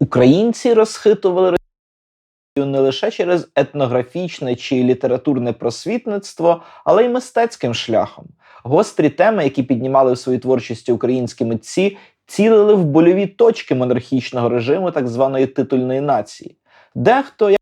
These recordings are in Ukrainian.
Українці розхитували Росію не лише через етнографічне чи літературне просвітництво, але й мистецьким шляхом. Гострі теми, які піднімали в своїй творчості українські митці, цілили в больові точки монархічного режиму так званої титульної нації. Дехто, як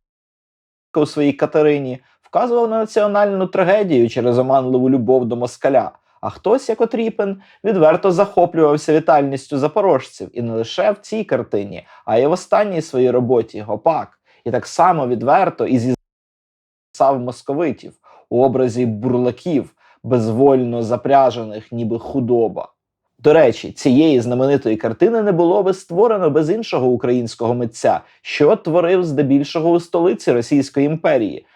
у своїй Катерині, вказував на національну трагедію через оманливу любов до москаля. А хтось, як от Ріпен, відверто захоплювався вітальністю запорожців і не лише в цій картині, а й в останній своїй роботі Гопак. І так само відверто і зісав московитів у образі бурлаків, безвольно запряжених, ніби худоба. До речі, цієї знаменитої картини не було би створено без іншого українського митця, що творив здебільшого у столиці Російської імперії,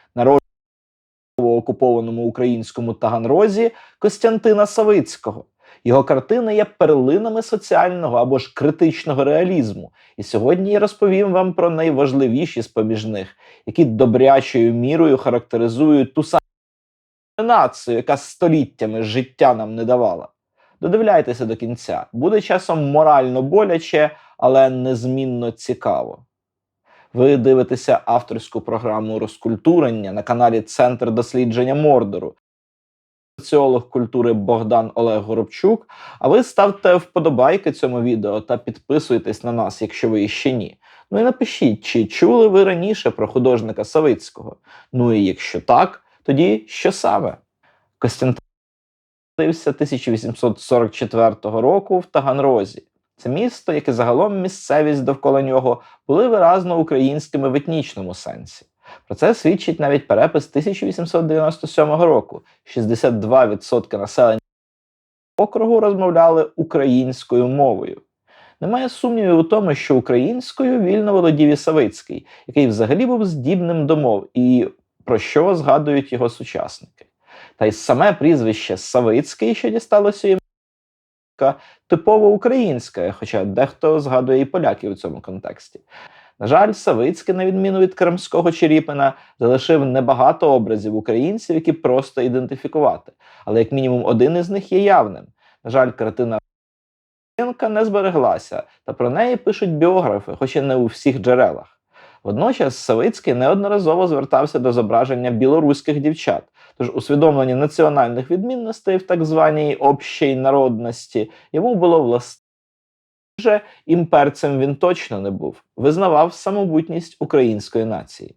окупованому українському Таганрозі Костянтина Савицького. Його картини є перлинами соціального або ж критичного реалізму. І сьогодні я розповім вам про найважливіші з поміж них, які добрячою мірою характеризують ту саму націю, яка століттями життя нам не давала. Додивляйтеся до кінця. Буде часом морально боляче, але незмінно цікаво. Ви дивитеся авторську програму розкультурення на каналі Центр дослідження Мордору. Соціолог культури Богдан Олег Горобчук. А ви ставте вподобайки цьому відео та підписуйтесь на нас, якщо ви ще ні. Ну і напишіть, чи чули ви раніше про художника Савицького? Ну і якщо так, тоді що саме? Костянтин народився 1844 року в Таганрозі. Це місто, як і загалом місцевість довкола нього, були виразно українськими в етнічному сенсі. Про це свідчить навіть перепис 1897 року. 62% населення округу розмовляли українською мовою. Немає сумнівів у тому, що українською вільно володів і Савицький, який взагалі був здібним до мов, і про що згадують його сучасники. Та й саме прізвище Савицький, що дісталося йому, типово українське, хоча дехто згадує і поляків у цьому контексті. На жаль, Савицький, на відміну від кримського Черіпина, залишив небагато образів українців, які просто ідентифікувати. Але як мінімум один із них є явним. На жаль, картина не збереглася, та про неї пишуть біографи, хоч і не у всіх джерелах. Водночас Савицький неодноразово звертався до зображення білоруських дівчат, тож усвідомлення національних відмінностей в так званій общій народності йому було власне. Вже імперцем він точно не був, визнавав самобутність української нації.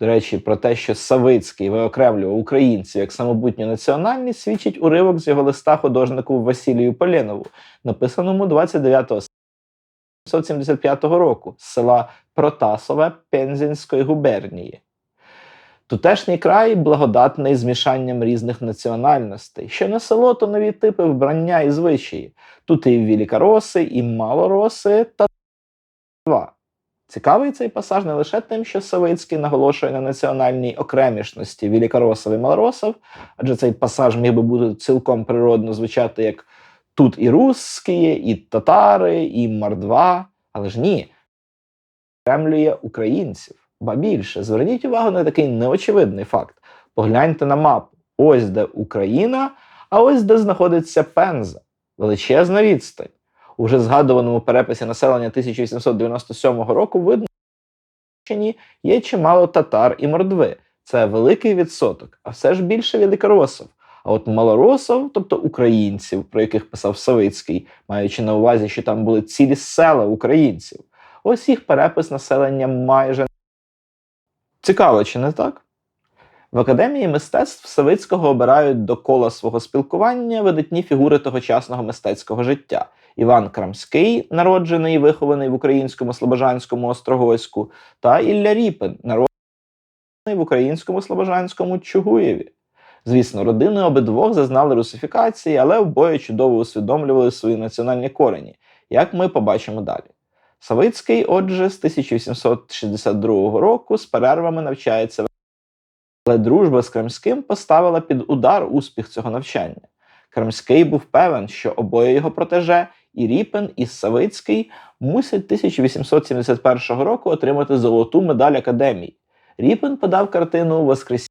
До речі, про те, що Савицький виокремлював українців як самобутню національність, свідчить уривок з його листа художнику Василію Поленову, написаному 29 1975 року з села Протасове Пензенської губернії. Тутешній край благодатний змішанням різних національностей, що не село, то нові типи вбрання і звичаї. Тут і великороси, і малороси та два. Цікавий цей пасаж не лише тим, що Савицький наголошує на національній окремішності великоросов і малоросов, адже цей пасаж міг би бути цілком природно звучати як тут і русські, і татари, і мордва, але ж ні. Окремлює українців. Ба більше, зверніть увагу на такий неочевидний факт. Погляньте на мапу. Ось де Україна, а ось де знаходиться Пенза, величезна відстань. У вже згадуваному переписі населення 1897 року видно, що є чимало татар і мордви. Це великий відсоток, а все ж більше великоросов. А от малоросов, тобто українців, про яких писав Савицький, маючи на увазі, що там були цілі села українців, ось їх перепис населення майже цікаво, чи не так? В академії мистецтв Савицького обирають до кола свого спілкування видатні фігури тогочасного мистецького життя. Іван Крамський, народжений і вихований в українському Слобожанському Острогоську, та Ілля Ріпин, народжений в українському Слобожанському Чугуєві. Звісно, родини обидвох зазнали русифікації, але обоє чудово усвідомлювали свої національні корені, як ми побачимо далі. Савицький, отже, з 1862 року з перервами навчається, але дружба з Кримським поставила під удар успіх цього навчання. Кримський був певен, що обоє його протеже, і Ріпен, і Савицький мусять 1871 року отримати золоту медаль академії. Ріпен подав картину Воскресіння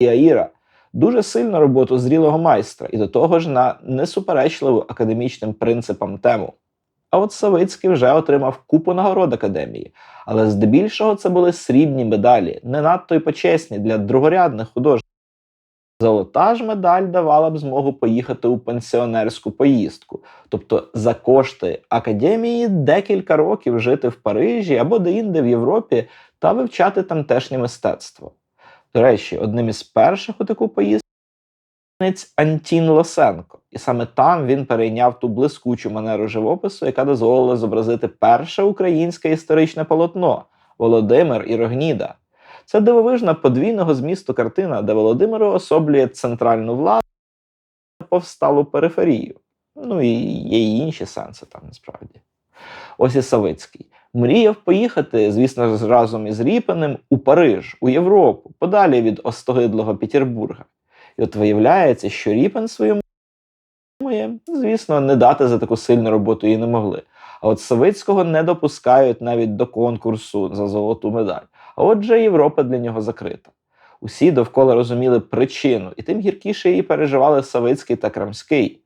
Аїра, дуже сильну роботу зрілого майстра і до того ж на несуперечливу академічним принципам тему. А от Савицький вже отримав купу нагород академії. Але здебільшого це були срібні медалі, не надто й почесні для другорядних художників. Золота ж медаль давала б змогу поїхати у пенсіонерську поїздку, тобто за кошти академії декілька років жити в Парижі або де-інде в Європі та вивчати тамтешнє мистецтво. До речі, одним із перших у таку поїздку Антін Лосенко, і саме там він перейняв ту блискучу манеру живопису, яка дозволила зобразити перше українське історичне полотно Володимир і Рогніда. Це дивовижна подвійного змісту картина, де Володимир особлює центральну владу повсталу периферію. Ну і є й інші сенси там насправді. Ось і Савицький. Мріяв поїхати, звісно разом із Ріпиним у Париж, у Європу, подалі від остогидлого Петербурга. І от виявляється, що Ріпин своєму, звісно, не дати за таку сильну роботу і не могли. А от Савицького не допускають навіть до конкурсу за золоту медаль. А отже, Європа для нього закрита. Усі довкола розуміли причину, і тим гіркіше її переживали Савицький та Крамський.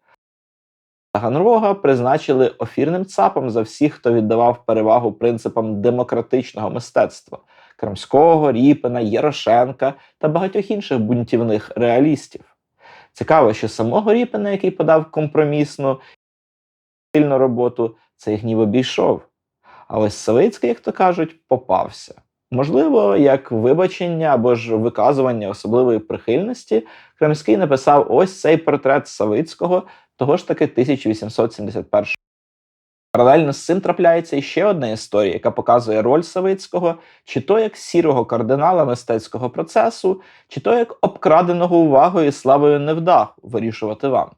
Таганрога призначили офірним цапом за всіх, хто віддавав перевагу принципам демократичного мистецтва Крамського, Ріпина, Ярошенка та багатьох інших бунтівних реалістів. Цікаво, що самого Ріпина, який подав компромісну сильну роботу, цей гнів обійшов. А ось Савицький, як то кажуть, попався. Можливо, як вибачення або ж виказування особливої прихильності, Кремський написав ось цей портрет Савицького того ж таки 1871 Паралельно з цим трапляється іще одна історія, яка показує роль Савицького, чи то як сірого кардинала мистецького процесу, чи то як обкраденого увагою і славою невдах вирішувати вам.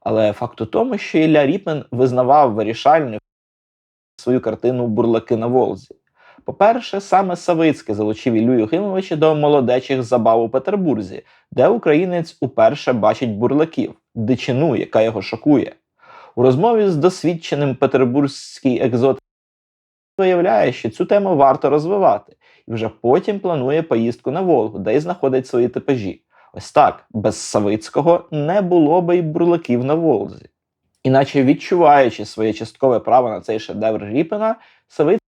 Але факт у тому, що Ілля Ріпин визнавав вирішальною свою картину Бурлаки на Волзі. По-перше, саме Савицький залучив Іллю Юхимовича до молодечих забав у Петербурзі, де українець уперше бачить бурлаків, дичину, яка його шокує. У розмові з досвідченим петербурзький екзот виявляє, що цю тему варто розвивати, і вже потім планує поїздку на Волгу, де й знаходить свої типажі. Ось так, без Савицького не було би й бурлаків на Волзі. Іначе відчуваючи своє часткове право на цей шедевр Ріпина, Савицький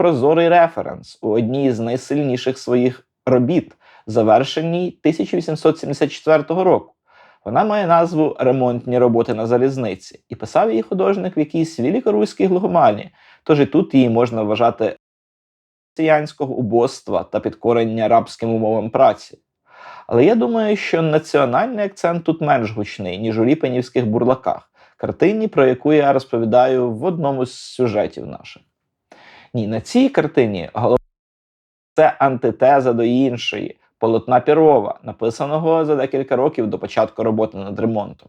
прозорий референс у одній з найсильніших своїх робіт, завершеній 1874 року. Вона має назву Ремонтні роботи на залізниці і писав її художник в якійсь великоруській глухомані, тож і тут її можна вважати росіянського убоства та підкорення рабським умовам праці. Але я думаю, що національний акцент тут менш гучний, ніж у ріпенівських бурлаках, картині, про яку я розповідаю в одному з сюжетів наших. Ні, на цій картині головне це антитеза до іншої, полотна Пірова, написаного за декілька років до початку роботи над ремонтом.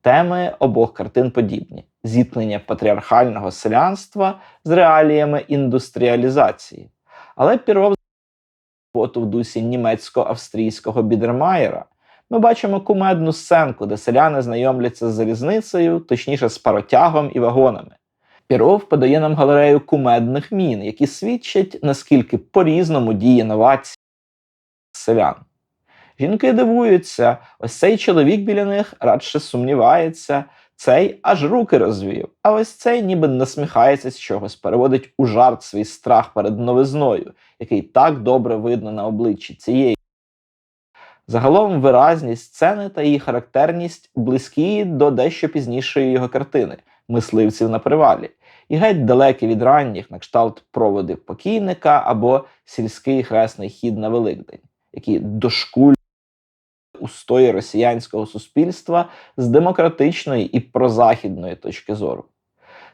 Теми обох картин подібні: зіткнення патріархального селянства з реаліями індустріалізації. Але Піров роботу в дусі німецько-австрійського Бідермаєра. Ми бачимо кумедну сценку, де селяни знайомляться з залізницею, точніше з паротягом і вагонами. Піров подає нам галерею кумедних мін, які свідчать, наскільки по-різному діє новація селян. Жінки дивуються, ось цей чоловік біля них радше сумнівається, цей аж руки розвів, а ось цей ніби насміхається з чогось, переводить у жарт свій страх перед новизною, який так добре видно на обличчі цієї. Загалом виразність сцени та її характерність близькі до дещо пізнішої його картини мисливців на привалі, і геть далекі від ранніх на кшталт проводи покійника або сільський хресний хід на Великдень, які дошкулюють устої росіянського суспільства з демократичної і прозахідної точки зору.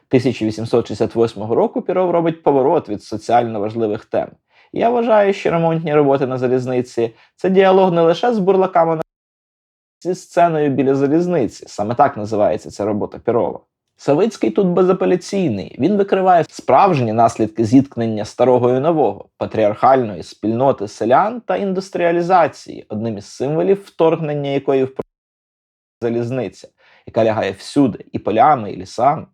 1868 року Піров робить поворот від соціально важливих тем. Я вважаю, що ремонтні роботи на залізниці це діалог не лише з бурлаками зі сценою біля залізниці. Саме так називається ця робота Пірова. Савицький тут безапеляційний. Він викриває справжні наслідки зіткнення старого і нового, патріархальної спільноти селян та індустріалізації, одним із символів вторгнення якої в залізниця, яка лягає всюди, і полями, і лісами.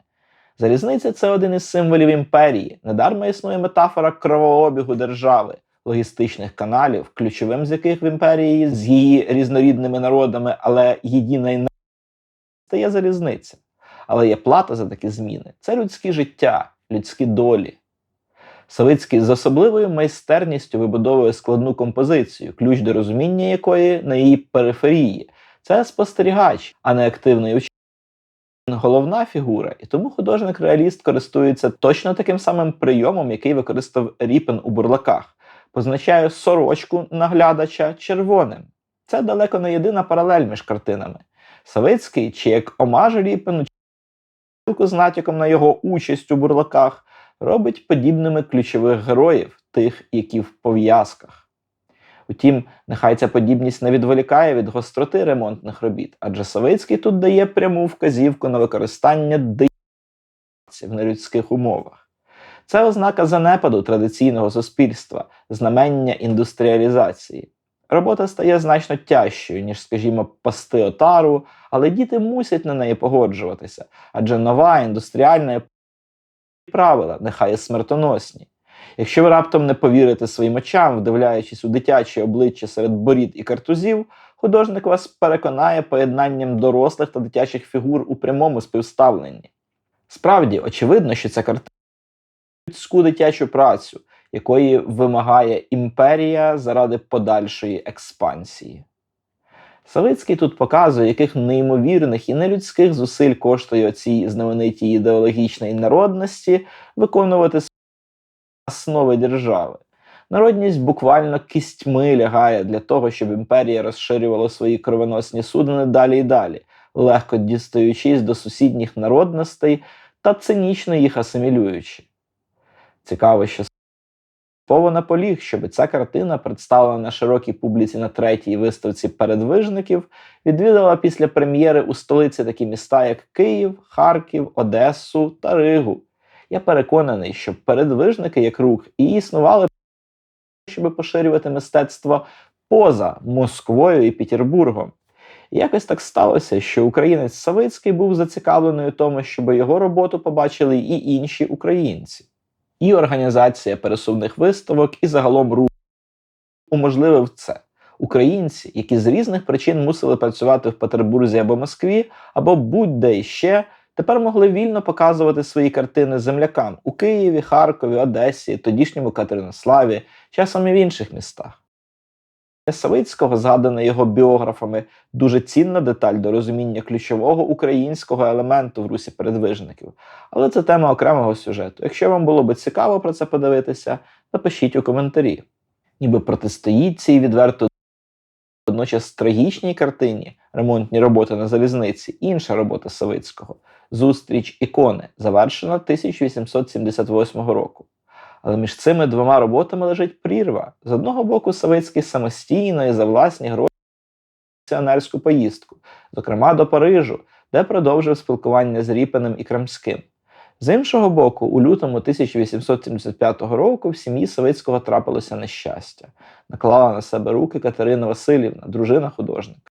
Залізниця це один із символів імперії. Недарма існує метафора кровообігу держави, логістичних каналів, ключовим з яких в імперії з її різнорідними народами, але єдина й стає залізниця. Але є плата за такі зміни. Це людське життя, людські долі. Савицький з особливою майстерністю вибудовує складну композицію, ключ до розуміння якої на її периферії. Це спостерігач, а не активний учасник. Головна фігура, і тому художник-реаліст користується точно таким самим прийомом, який використав Ріпен у бурлаках. Позначає сорочку наглядача червоним. Це далеко не єдина паралель між картинами. Савицький, чи як омаж Ріпену, чи з натяком на його участь у бурлаках, робить подібними ключових героїв, тих, які в пов'язках. Утім, нехай ця подібність не відволікає від гостроти ремонтних робіт, адже Савицький тут дає пряму вказівку на використання диявців в нелюдських умовах. Це ознака занепаду традиційного суспільства, знамення індустріалізації. Робота стає значно тяжчою, ніж, скажімо, пасти отару, але діти мусять на неї погоджуватися, адже нова індустріальна правила, нехай і смертоносні. Якщо ви раптом не повірите своїм очам, вдивляючись у дитячі обличчя серед борід і картузів, художник вас переконає поєднанням дорослих та дитячих фігур у прямому співставленні. Справді, очевидно, що ця картина людську дитячу працю, якої вимагає імперія заради подальшої експансії. Савицький тут показує, яких неймовірних і нелюдських зусиль коштує оцій знаменитій ідеологічної народності виконувати основи держави. Народність буквально кістьми лягає для того, щоб імперія розширювала свої кровоносні судини далі і далі, легко дістаючись до сусідніх народностей та цинічно їх асимілюючи. Цікаво, що Пово наполіг, щоб ця картина, представлена на широкій публіці на третій виставці передвижників, відвідала після прем'єри у столиці такі міста, як Київ, Харків, Одесу та Ригу. Я переконаний, що передвижники як рух і існували, щоб поширювати мистецтво поза Москвою і Петербургом. І якось так сталося, що українець Савицький був зацікавлений у тому, щоб його роботу побачили і інші українці. І організація пересувних виставок, і загалом рух уможливив це. Українці, які з різних причин мусили працювати в Петербурзі або Москві, або будь-де іще, тепер могли вільно показувати свої картини землякам у Києві, Харкові, Одесі, тодішньому Катеринославі, часом і в інших містах. Савицького, згадана його біографами, дуже цінна деталь до розуміння ключового українського елементу в русі передвижників. Але це тема окремого сюжету. Якщо вам було би цікаво про це подивитися, напишіть у коментарі. Ніби протистоїть цій відверто водночас трагічній картині ремонтні роботи на залізниці, інша робота Савицького Зустріч ікони, завершена 1878 року. Але між цими двома роботами лежить прірва. З одного боку, Савицький самостійно і за власні гроші місіонерську поїздку, зокрема до Парижу, де продовжив спілкування з Ріпенем і Крамським. З іншого боку, у лютому 1875 року в сім'ї Савицького трапилося нещастя, наклала на себе руки Катерина Васильівна, дружина художника.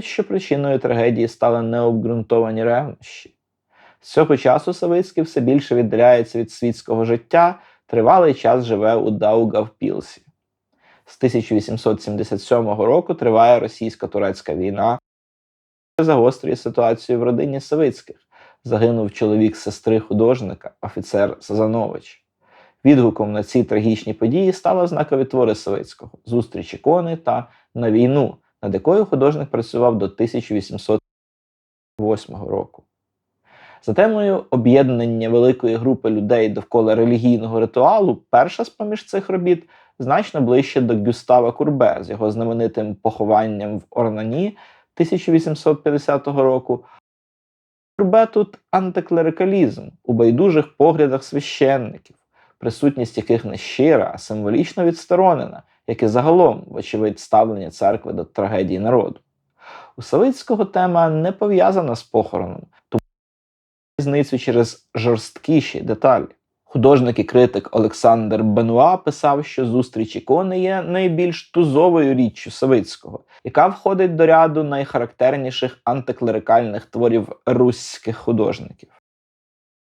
Що причиною трагедії стали необґрунтовані ревнощі. З цього часу Савицький все більше віддаляється від світського життя, тривалий час живе у Даугавпілсі. З 1877 року триває російсько-турецька війна, загострює ситуацію в родині Савицьких. Загинув чоловік сестри художника, офіцер Сазанович. Відгуком на ці трагічні події стали знакові твори Савицького зустріч ікони та на війну, над якою художник працював до 1808 року. За темою об'єднання великої групи людей довкола релігійного ритуалу, перша з поміж цих робіт значно ближче до Гюстава Курбе з його знаменитим похованням в Орнані 1850 року. Курбе тут антиклерикалізм у байдужих поглядах священників, присутність яких не щира, а символічно відсторонена, як і загалом, вочевидь, ставлення церкви до трагедії народу. У Савицького тема не пов'язана з похороном, різницю через жорсткіші деталі. Художник і критик Олександр Бенуа писав, що зустріч ікони є найбільш тузовою річчю Савицького, яка входить до ряду найхарактерніших антиклерикальних творів руських художників.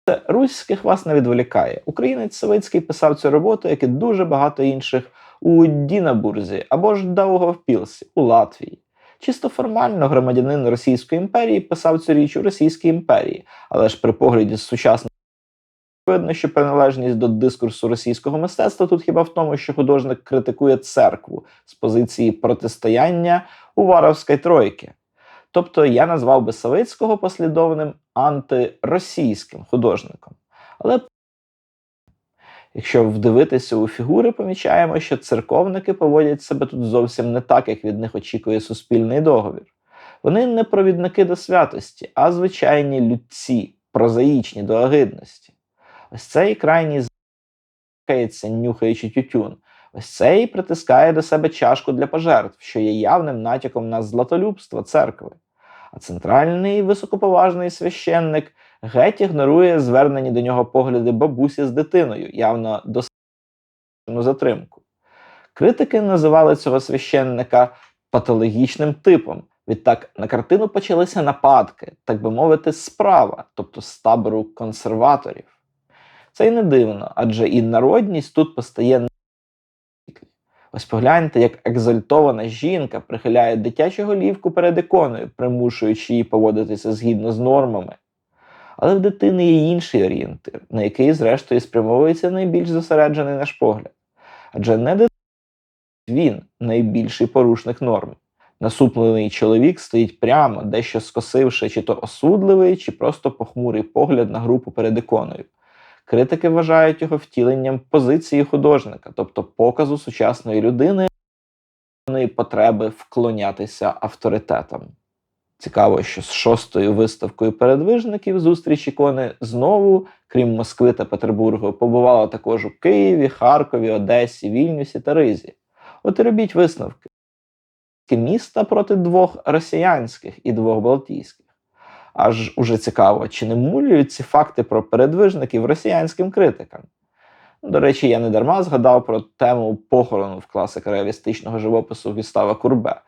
Це руських вас не відволікає. Українець Савицький писав цю роботу, як і дуже багато інших у Дінабурзі або ж Даугавпілсі у Латвії. Чисто формально громадянин Російської імперії писав цю річ у Російській імперії, але ж при погляді з сучасних видно, що приналежність до дискурсу російського мистецтва тут хіба в тому, що художник критикує церкву з позиції протистояння Уваровської тройки. Тобто я назвав би Савицького послідовним антиросійським художником. Але якщо вдивитися у фігури, помічаємо, що церковники поводять себе тут зовсім не так, як від них очікує суспільний договір. Вони не провідники до святості, а звичайні людці, прозаїчні до агидності. Ось цей крайній зкається, нюхаючи тютюн. Ось цей притискає до себе чашку для пожертв, що є явним натяком на златолюбство церкви. А центральний високоповажний священник геть ігнорує звернені до нього погляди бабусі з дитиною, явно до затримку. Критики називали цього священника патологічним типом. Відтак на картину почалися нападки, так би мовити, справа, тобто з табору консерваторів. Це й не дивно, адже і народність тут постає Ось погляньте, як екзальтована жінка прихиляє дитячу голівку перед іконою, примушуючи її поводитися згідно з нормами. Але в дитини є інший орієнтир, на який, зрештою, спрямовується найбільш зосереджений наш погляд. Адже не дитина, він найбільший порушник норм. Насуплений чоловік стоїть прямо, дещо скосивши, чи то осудливий, чи просто похмурий погляд на групу перед іконою. Критики вважають його втіленням позиції художника, тобто показу сучасної людини потреби вклонятися авторитетам. Цікаво, що з шостою виставкою передвижників зустріч ікони знову, крім Москви та Петербургу, побувала також у Києві, Харкові, Одесі, Вільнюсі та Ризі. От і робіть висновки. Міста проти двох росіянських і двох балтійських. Аж уже цікаво, чи не мулюють ці факти про передвижників росіянським критикам. До речі, я не дарма згадав про тему похорону в класика реалістичного живопису Гюстава Курбе.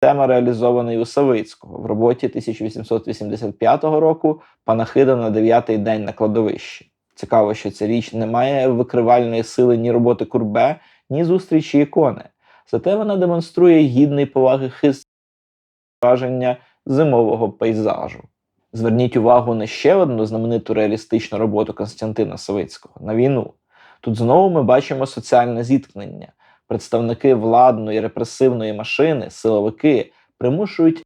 Тема реалізована у Савицького в роботі 1885 року Панахида на дев'ятий день на кладовищі. Цікаво, що ця річ не має викривальної сили ні роботи Курбе, ні зустрічі ікони. Зате вона демонструє гідний поваги хист враження зимового пейзажу. Зверніть увагу на ще одну знамениту реалістичну роботу Константина Савицького на війну. Тут знову ми бачимо соціальне зіткнення. Представники владної репресивної машини, силовики, примушують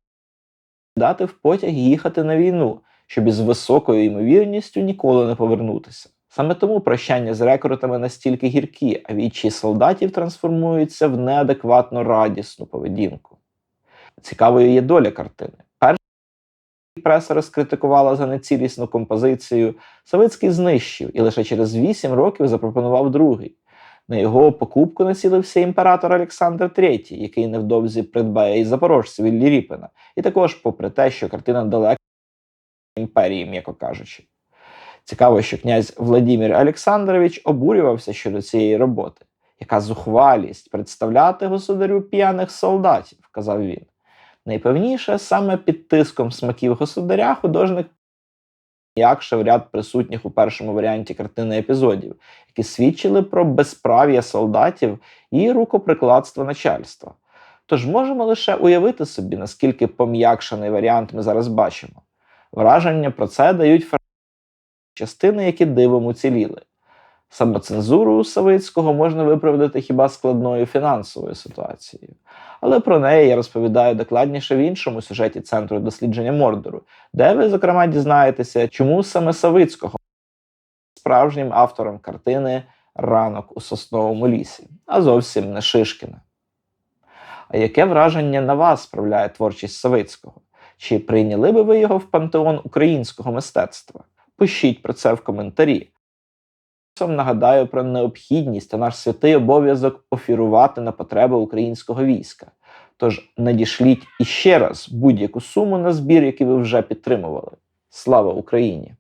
дати в потяг їхати на війну, щоб із високою ймовірністю ніколи не повернутися. Саме тому прощання з рекрутами настільки гіркі, а вічі солдатів трансформуються в неадекватно радісну поведінку. Цікавою є доля картини. Перша преса розкритикувала за нецілісну композицію. Савицький знищив і лише через 8 років запропонував другий. На його покупку націлився імператор Олександр III, який невдовзі придбає і запорожця Віллі Ріпена, і також, попри те, що картина далека імперії, м'яко кажучи. Цікаво, що князь Владимир Олександрович обурювався щодо цієї роботи. Яка зухвалість представляти государю п'яних солдатів, казав він. Найпевніше, саме під тиском смаків государя художник якше ряд присутніх у першому варіанті картини епізодів, які свідчили про безправ'я солдатів і рукоприкладство начальства. Тож можемо лише уявити собі, наскільки пом'якшений варіант ми зараз бачимо. Враження про це дають частини, які дивом уціліли. Самоцензуру Савицького можна виправдати хіба складною фінансовою ситуацією. Але про неї я розповідаю докладніше в іншому сюжеті Центру дослідження Мордору, де ви, зокрема, дізнаєтеся, чому саме Савицького справжнім автором картини Ранок у сосновому лісі, а зовсім не Шишкіна. А яке враження на вас справляє творчість Савицького? Чи прийняли би ви його в пантеон українського мистецтва? Пишіть про це в коментарі. Нагадаю про необхідність та наш святий обов'язок офірувати на потреби українського війська. Тож надішліть іще раз будь-яку суму на збір, який ви вже підтримували. Слава Україні!